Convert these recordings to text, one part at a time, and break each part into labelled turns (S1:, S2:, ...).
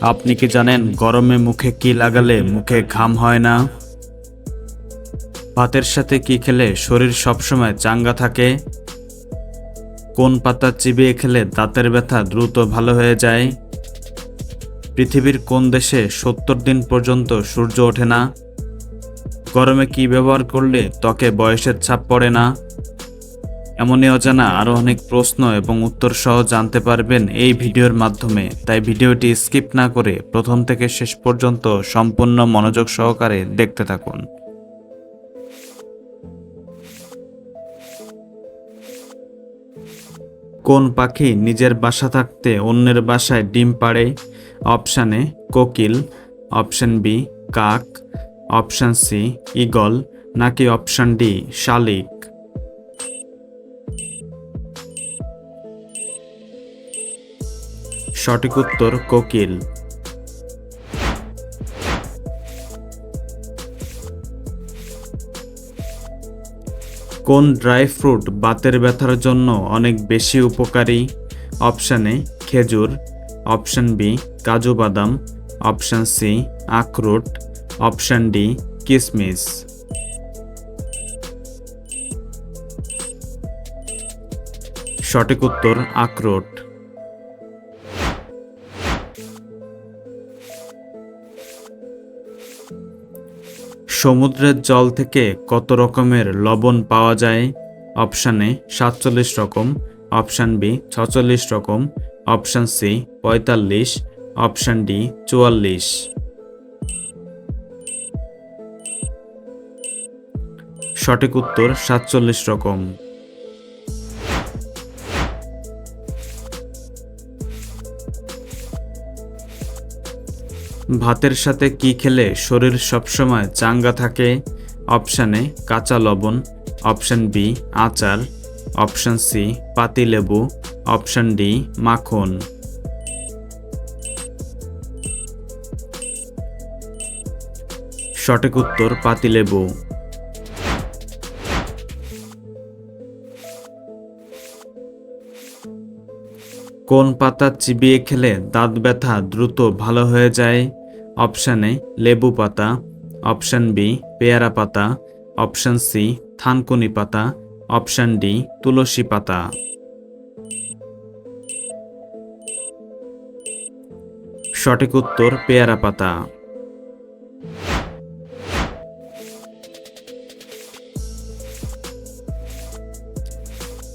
S1: আপনি কি জানেন গরমে মুখে কি লাগালে মুখে ঘাম হয় না? ভাতের সাথে কি খেলে শরীর সবসময় চাঙ্গা থাকে? কোন পাতা চিবিয়ে খেলে দাঁতের ব্যথা দ্রুত ভালো হয়ে যায়? পৃথিবীর কোন দেশে সত্তর দিন পর্যন্ত সূর্য ওঠে না? গরমে কি ব্যবহার করলে ত্বকে বয়সের ছাপ পড়ে না? এমনই অজানা আরও অনেক প্রশ্ন এবং উত্তর সহ জানতে পারবেন এই ভিডিওর মাধ্যমে। তাই ভিডিওটি স্কিপ না করে প্রথম থেকে শেষ পর্যন্ত সম্পূর্ণ মনোযোগ সহকারে দেখতে থাকুন। কোন পাখি নিজের বাসা থাকতে অন্যের বাসায় ডিম পাড়ে? অপশান এ, কোকিল। অপশান বি, কাক। অপশান সি ইগল নাকি অপশান ডি, শালিক। সঠিক উত্তর কোকিল। কোন ড্রাই ফ্রুট বাতের ব্যথার জন্য অনেক বেশি উপকারী? অপশান এ, খেজুর। অপশান বি, কাজু বাদাম। অপশান সি, আখরোট। অপশান ডি, কিসমিস। সঠিক উত্তর আখরোট। সমুদ্রের জল থেকে কত রকমের লবণ পাওয়া যায়? অপশান সাতচল্লিশ রকম। অপশান বি, ছচল্লিশ রকম। অপশান সি, পঁয়তাল্লিশ। অপশান ডি, চুয়াল্লিশ। সঠিক উত্তর, সাতচল্লিশ রকম। ভাতের সাথে কি খেলে শরীর সবসময় চাঙ্গা থাকে? অপশানে কাঁচা লবণ। অপশান বি, আচার। অপশান সি পাতিলেবু অপশান ডি, মাখন। সঠিক উত্তর পাতিলেবু কোন পাতা চিবিয়ে খেলে দাঁত ব্যথা দ্রুত ভালো হয়ে যায়? অপশান এ লেবু পাতা, অপশান বি পেয়ারা পাতা, অপশান সি থানকুনি পাতা, অপশান ডি তুলসী পাতা। সঠিক উত্তর পেয়ারা পাতা।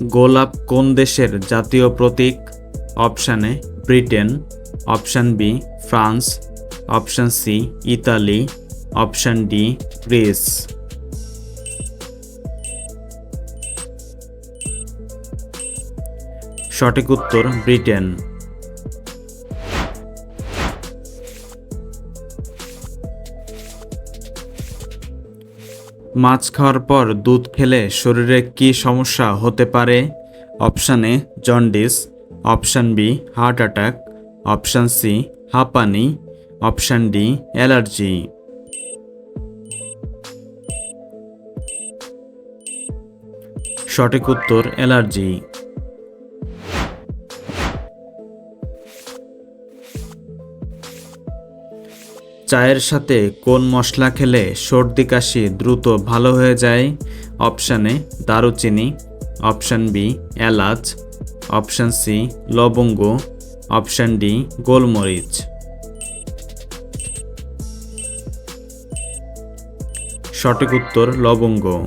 S1: গোলাপ কোন দেশের জাতীয় প্রতীক? Option Britain, option B France option C, Italy, option D, Greece. সঠিক উত্তর, ব্রিটেন। মাছ খাওয়ার পর দুধ খেলে শরীরে কি সমস্যা হতে পারে? Option A, jaundice. Option B, heart attack. Option C, হাঁপানি। Option D, allergy. সঠিক উত্তর, অ্যালার্জি। চায়ের সাথে কোন মশলা খেলে সর্দি কাশি দ্রুত ভালো হয়ে যায়? অপশানে দারুচিনি। অপশান বি, এলাচ। অপশান সি, লবঙ্গ। অপশান ডি, গোলমরিচ। সঠিক উত্তর লবঙ্গ।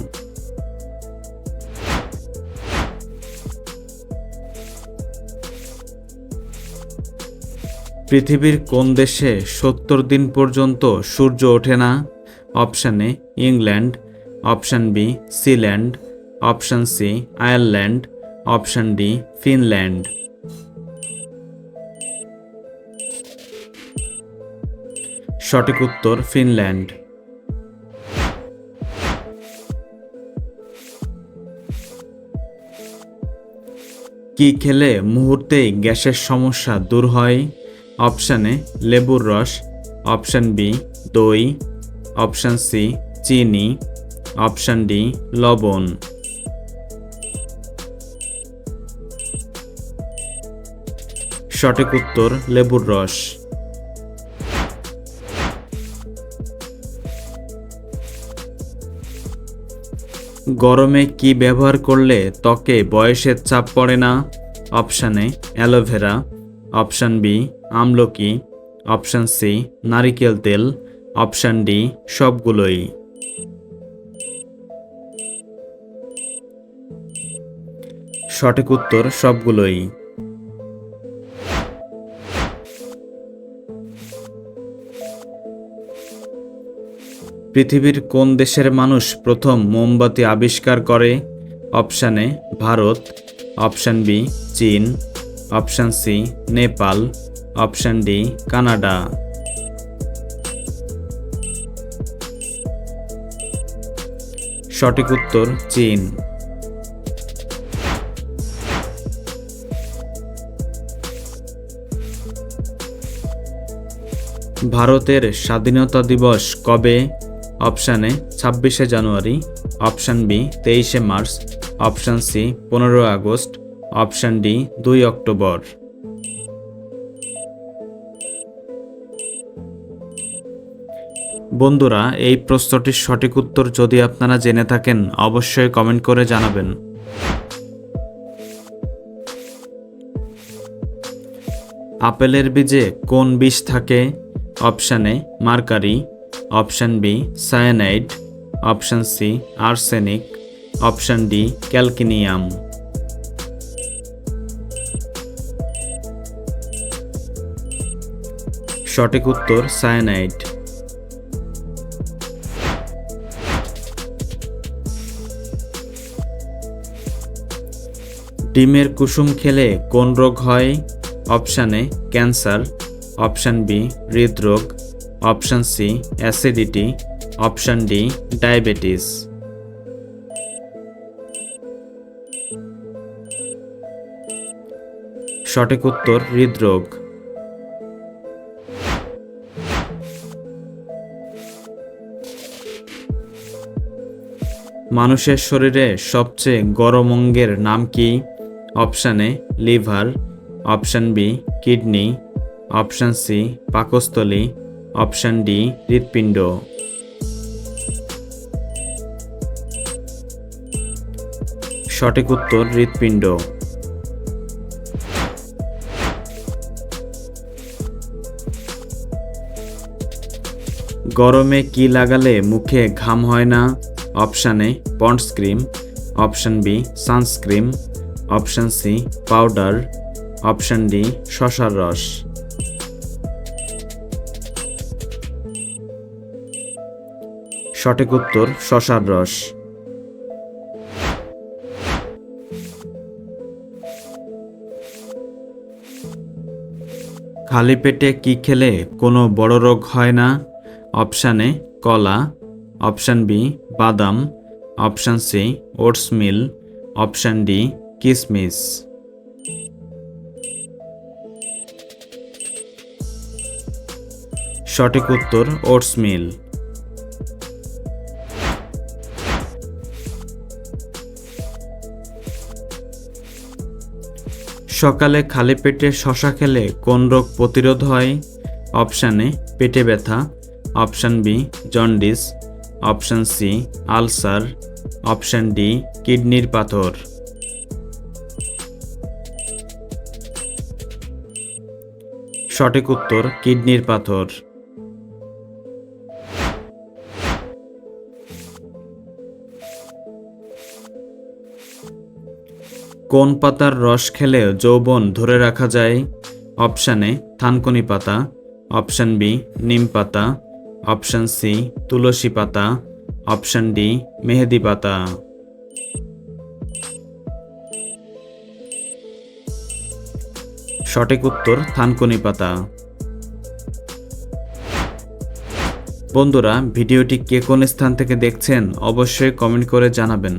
S1: পৃথিবীর কোন দেশে সত্তর দিন পর্যন্ত সূর্য ওঠে না? Option A, England. Option B, Sealand. Option C, Ireland. Option D, Finland. সঠিক উত্তর ফিনল্যান্ড। কি খেলে মুহূর্তেই গ্যাসের সমস্যা দূর হয়? অপশান এ, লেবুর রস। অপশান বি, দই। অপশান সি, চিনি। অপশান ডি, লবণ। সঠিক উত্তর, লেবুর রস। গরমে কি ব্যবহার করলে ত্বকে বয়সের চাপ পড়ে না? Option A aloe vera. Option B, আমলকি। অপশান সি, নারিকেল তেল। অপশান ডি, সবগুলোই। সঠিক উত্তর সবগুলোই। পৃথিবীর কোন দেশের মানুষ প্রথম মোমবাতি আবিষ্কার করে? Option A, Bharat. Option B, চীন। Option C, Nepal. Option D, Canada. সঠিক উত্তর, চীন। ভারতের স্বাধীনতা দিবস কবে? অপশান এ ছাব্বিশে জানুয়ারি। অপশান বি তেইশে মার্চ। অপশান সি পনেরো আগস্ট। অপশান ডি দুই অক্টোবর। বন্ধুরা, এই প্রশ্নটির সঠিক উত্তর যদি আপনারা জেনে থাকেন, অবশ্যই কমেন্ট করে জানাবেন। আপেলের বীজে কোন বিষ থাকে? Option A mercury. Option B, cyanide. Option C, arsenic. Option D, ক্যালকিনিয়াম। সঠিক উত্তর, সায়ানাইড। ডিমের কুসুম খেলে কোন রোগ হয়? Option cancer. অপশান বি, হৃদরোগ। Option C, acidity, option D, diabetes. সঠিক উত্তর, হৃদরোগ। মানুষের শরীরে সবচেয়ে গরম অঙ্গের নাম কি? Option A, liver. Option B, kidney. Option C, পাকস্থলী। অপশান ডি, হৃৎপিণ্ড। সঠিক উত্তর, হৃৎপিণ্ড। গরমে কি লাগালে মুখে ঘাম হয় না? Option A, Pond's cream. Option B, sunscreen. Option C, powder. Option D, শশার রস। সঠিক উত্তর শশার রস। খালি পেটে কি খেলে কোনো বড় রোগ হয় না? অপশান কলা। অপশান বি, বাদাম। Option C, oats meal. Option D, কিসমিস। সঠিক উত্তর ওটস মিল। সকালে খালি পেটে শশা খেলে কোন রোগ প্রতিরোধ হয়? অপশান এ, পেটে ব্যথা। Option B, jaundice. Option C, ulcer. Option D, কিডনির পাথর। সঠিক উত্তর, কিডনির পাথর। কোন পাতার রস খেলে যৌবন ধরে রাখা যায়? অপশান এ, থানকুনি পাতা। অপশান বি, নিম পাতা। অপশান সি, তুলসী পাতা। অপশান ডি, মেহেদি পাতা। সঠিক উত্তর, থানকুনি পাতা। বন্ধুরা, ভিডিওটি কে কোন স্থান থেকে দেখছেন অবশ্যই কমেন্ট করে জানাবেন।